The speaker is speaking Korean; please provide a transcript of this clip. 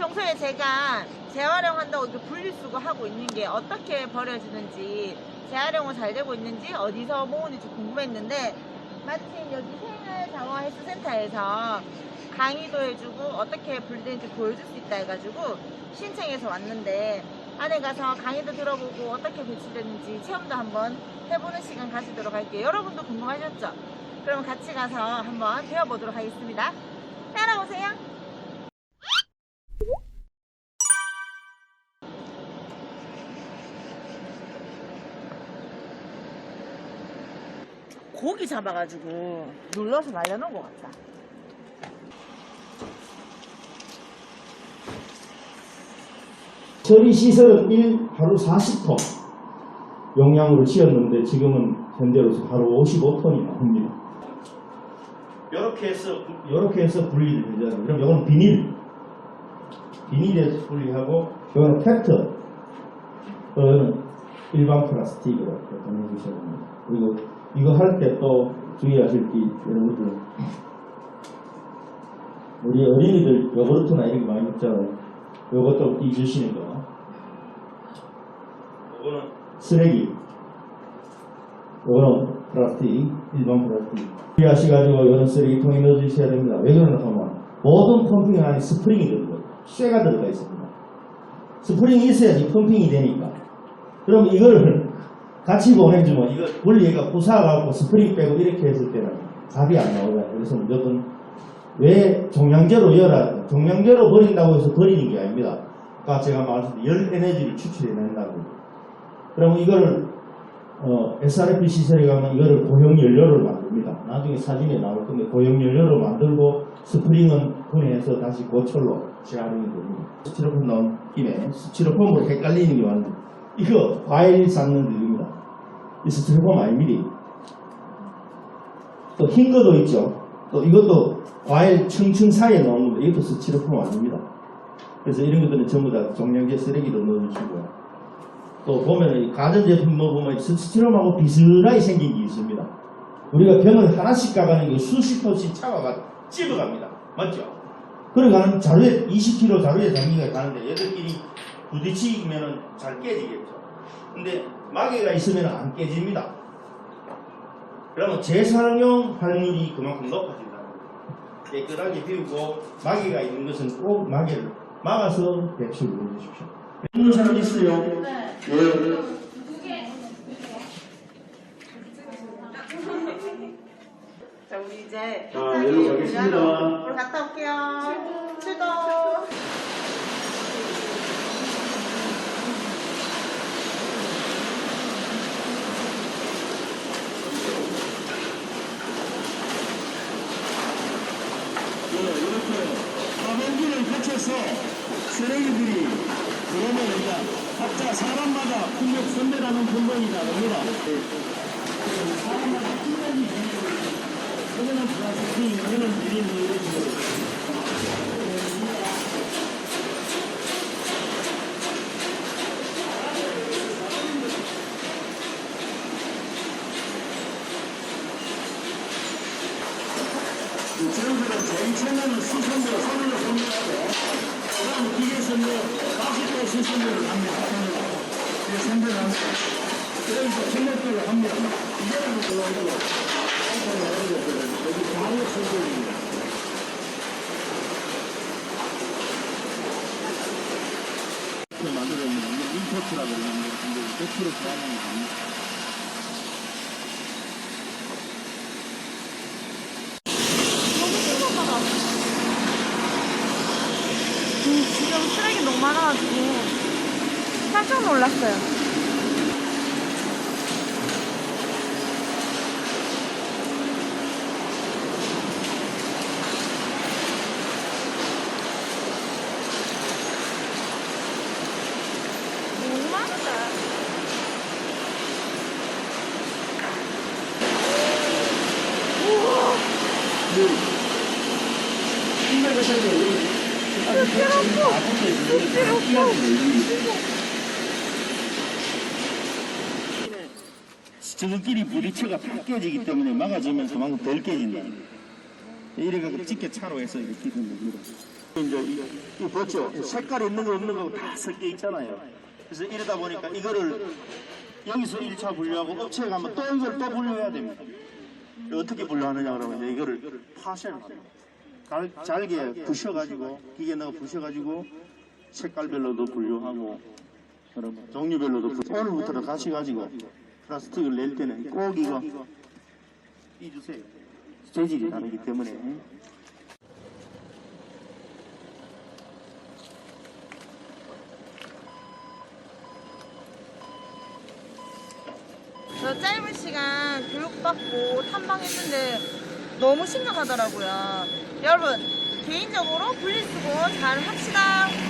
평소에 제가 재활용한다고 이렇게 분리수거 하고 있는 게 어떻게 버려지는지 재활용은 잘 되고 있는지 어디서 모으는지 궁금했는데 마침 여기 생활자원헬스센터에서 강의도 해주고 어떻게 분리되는지 보여줄 수 있다 해가지고 신청해서 왔는데 안에 가서 강의도 들어보고 어떻게 배출되는지 체험도 한번 해보는 시간 가지도록 할게요. 여러분도 궁금하셨죠? 그럼 같이 가서 한번 배워보도록 하겠습니다. 따라오세요. 고기 잡아가지고 눌러서 말려놓은 것 같다. 처리 시설은 1 하루 40톤 용량으로 지었는데 지금은 현재로서 하루 55톤이 나옵니다. 이렇게 해서 이렇게 해서 분리를 되잖아요. 그럼 이건 비닐 비닐에서 분리하고 이거는 팩트 이거는 일반 플라스틱으로 보내주셔야 됩니다. 그리고 이거 할 때 또 주의하실 게 것들 우리 어린이들 요구르트나 이런 거 많이 먹잖아요. 요것도 잊으시는 거. 요거는 쓰레기. 요거는 플라스틱, 일반 플라스틱. 주의하셔가지고 이런 쓰레기통에 넣어주셔야 됩니다. 왜 그러냐 하면 모든 펌핑 안에 스프링이 들어가요. 쇠가 들어가 있습니다. 스프링이 있어야지 펌핑이 되니까. 그럼 이걸 같이 보내주면 이거 분리가 부사가고 스프링 빼고 이렇게 했을 때는 답이 안 나오잖아요. 그래서 무조건 왜 종량제로 열어 종량제로 버린다고 해서 버리는 게 아닙니다. 아까 제가 말씀드린 열 에너지를 추출해낸다고. 그러면 이거를 어, SRP 시설에 가면 이거를 고형 연료를 만듭니다. 나중에 사진에 나올 건데 고형 연료를 만들고 스프링은 분해해서 다시 고철로 재활용이 됩니다. 스티로폼 나온 김에 스티로폼으로 헷갈리는 게 많은데 이거 과일 삶는 드립니다. 이 스티로폼 아닙니다. 또흰 거도 있죠. 또 이것도 과일 층층 사이에 거 이것도 스티로폼 아닙니다. 그래서 이런 것들은 전부 다 종량제 쓰레기로 넣어주시고요. 또 보면 이 가전제품 먹으면 스티로폼하고 비슷하게 생긴 게 있습니다. 우리가 병을 하나씩 가가는 게 수십 톤씩 차가가 찝어갑니다. 맞죠? 그러가는 자루에 20kg 자루에 담기가 가는데 얘들끼리 부딪히면 잘 깨지겠죠. 근데 마개가 있으면 안 깨집니다. 그러면 재사용 확률이 그만큼 높아진다. 깨끗하게 비우고 마개가 있는 것은 꼭 마개를 막아서 배출을 해주십시오. 있는 사람 있어요? 네. 예. 자, 우리 이제 자, 현장에 여기로 가겠습니다. 일하러 우리 갔다 올게요. 출동. 이렇게 거쳐서 쓰레기들이 그러면 이제 각자 사람마다 풍력 선배라는 분명이 다릅니다. 사람마다 풍력이 이거는 플라스틱, 이거는 비닐 뭐 이런 식으로. 제일 처음에는 수선으 선별을 합니다. 손으로. 이 선별을 합니다. 그래서 선별을 합니다. 이거는 그거고 여기 광역 선별입니다. 만들어있는 게 임포트라고 그러는데 100% 저항이 아닙니다. 음, 지금 쓰레기 너무 많아가지고 깜짝 놀랐어요. 너무 많은데? 저들 끼리 부딪혀가 팍 깨지기 때문에 막아주면 그만큼 덜 깨진다. 이래가 집게 차로 해서 이렇게 되는 겁니다. 이제 이, 이 보죠. 색깔 있는 거 없는 거 다 섞여 있잖아요. 그래서 이러다 보니까 이거를 여기서 1차 분류하고 업체에 가면 또 이걸 또 분류해야 됩니다. 어떻게 분류하느냐 그러면 이거를 파쇄를 합니다. 잘- 잘게 부셔가지고 기계 넣어 부셔가지고 색깔별로도 분류하고 여러분 종류별로도 분류. 오늘부터는 같이 가지고 플라스틱을 낼 때는 꼭 이거 삐주세요. 재질이 다르기 때문에. 저 짧은 시간 교육받고 탐방했는데 너무 심각하더라고요. 여러분, 개인적으로 분리수거 잘 합시다.